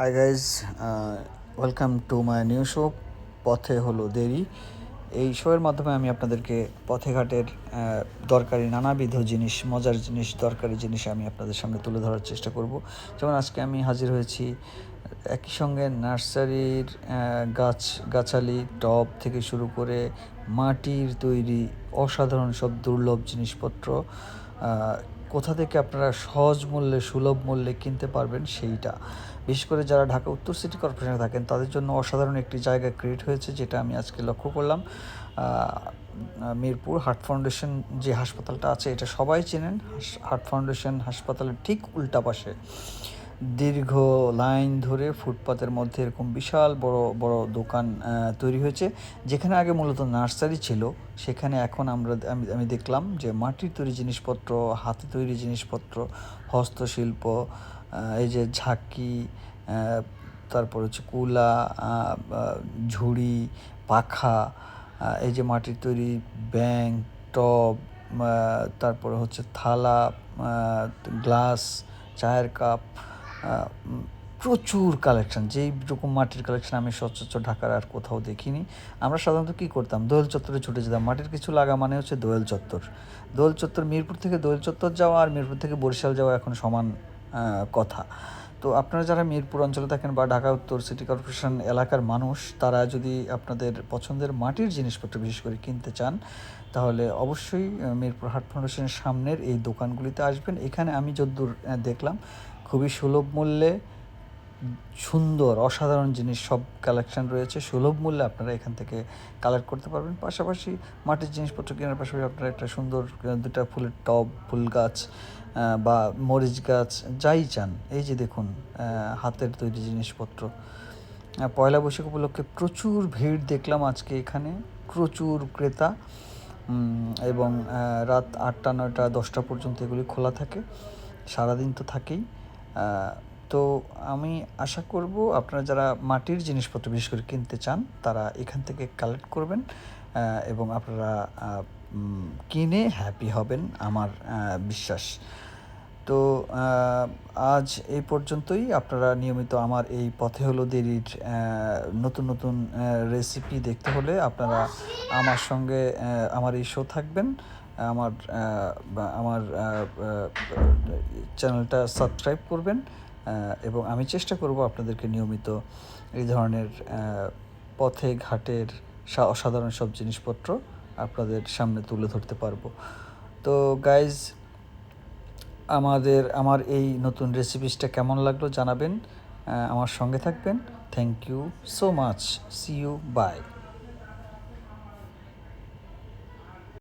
Hi guys welcome to my new show পথে হলো দেরি। এই শোয়ের মাধ্যমে আমি আপনাদেরকে পথে ঘাটের দরকারি নানাবিধ জিনিস, মজার জিনিস, দরকারি জিনিস আমি আপনাদের সামনে তুলে ধরার চেষ্টা করব। যেমন আজকে আমি হাজির হয়েছি, একই সঙ্গে নার্সারির গাছ, গাছালি টব থেকে শুরু করে মাটির তৈরি অসাধারণ সব দুর্লভ জিনিসপত্র কোথা থেকে আপনারা সহজ মূল্যে, সুলভ মূল্যে কিনতে পারবেন সেইটা? বিশেষ করে যারা ঢাকা উত্তর সিটি কর্পোরেশনে থাকেন, তাদের জন্য অসাধারণ একটি জায়গা ক্রিয়েট হয়েছে, যেটা আমি আজকে লক্ষ্য করলাম। মিরপুর হার্ট ফাউন্ডেশন যে হাসপাতালটা আছে, এটা সবাই চেনেন। হার্ট ফাউন্ডেশন হাসপাতালের ঠিক উল্টা পাশে। দীর্ঘ লাইন ধরে ফুটপাতের মধ্যে এরকম বিশাল বড় বড় দোকান তৈরি হয়েছে। যেখানে আগে মূলত নার্সারি ছিল, সেখানে এখন আমরা, আমি আমি দেখলাম যে মাটির তৈরি জিনিসপত্র, হাতে তৈরি জিনিসপত্র, হস্তশিল্প এই যে ঝাঁকি তারপর হচ্ছে কুলা ঝুড়ি, পাখা এই যে মাটির তৈরি ব্যাং টব তারপরে হচ্ছে থালা গ্লাস, চায়ের কাপ প্রচুর কালেকশন যেই রকম মাটির কালেকশন আমি সচরাচর ঢাকার আর কোথাও দেখিনি। আমরা সাধারণত কী করতাম, দোয়েল চত্বরে ছুটে যেতাম। মাটির কিছু লাগা মানে হচ্ছে দোয়েল চত্বর। দোয়েল চত্বর, মিরপুর থেকে দোয়েল চত্বর যাওয়া আর মিরপুর থেকে বরিশাল যাওয়া এখন সমান কথা। তো আপনারা যারা মিরপুর অঞ্চলে থাকেন বা ঢাকা, উত্তর সিটি কর্পোরেশন এলাকার মানুষ, তারা যদি আপনাদের পছন্দের মাটির জিনিসপত্র, বিশেষ করে কিনতে চান, তাহলে অবশ্যই মিরপুর হাট ফাউন্ডেশনের সামনের এই দোকানগুলিতে আসবেন। এখানে আমি যদ্দূর দেখলাম, খুবই সুলভ মূল্যে সুন্দর, অসাধারণ জিনিস সব কালেকশন রয়েছে। সুলভ মূল্যে আপনারা এখান থেকে কালেক্ট করতে পারবেন। পাশাপাশি মাটির জিনিসপত্র কেনার পাশাপাশি আপনারা একটা সুন্দর দুটা ফুলের টব, ফুল গাছ বা মরিচ গাছ, যাই চান। এই যে দেখুন হাতের তৈরি জিনিসপত্র। পয়লা বৈশাখ উপলক্ষে প্রচুর ভিড় দেখলাম আজকে এখানে। প্রচুর ক্রেতা। এবং রাত আটটা, নয়টা, দশটা পর্যন্ত এগুলি খোলা থাকে। সারাদিন তো থাকেই। তো আমি আশা করব আপনারা যারা মাটির জিনিসপত্র বিশেষ করে কিনতে চান, তারা এখান থেকে কালেক্ট করবেন এবং আপনারা কিনে হ্যাপি হবেন আমার বিশ্বাস। তো আজ এই পর্যন্তই। আপনারা নিয়মিত আমার এই পথে হলো দেরির নতুন নতুন রেসিপি দেখতে হলে আপনারা আমার সঙ্গে আমার এই শো থাকবেন। আমার আমার চ্যানেলটা সাবস্ক্রাইব করবেন। এবং আমি চেষ্টা করব আপনাদেরকে নিয়মিত এই ধরনের পথে ঘাটের অসাধারণ সব জিনিসপত্র আপনাদের সামনে তুলে ধরতে পারব। তো গাইজ আমাদের, আমার এই নতুন রেসিপিসটা কেমন লাগল জানাবেন। আমার সঙ্গে থাকবেন। Thank you so much see you bye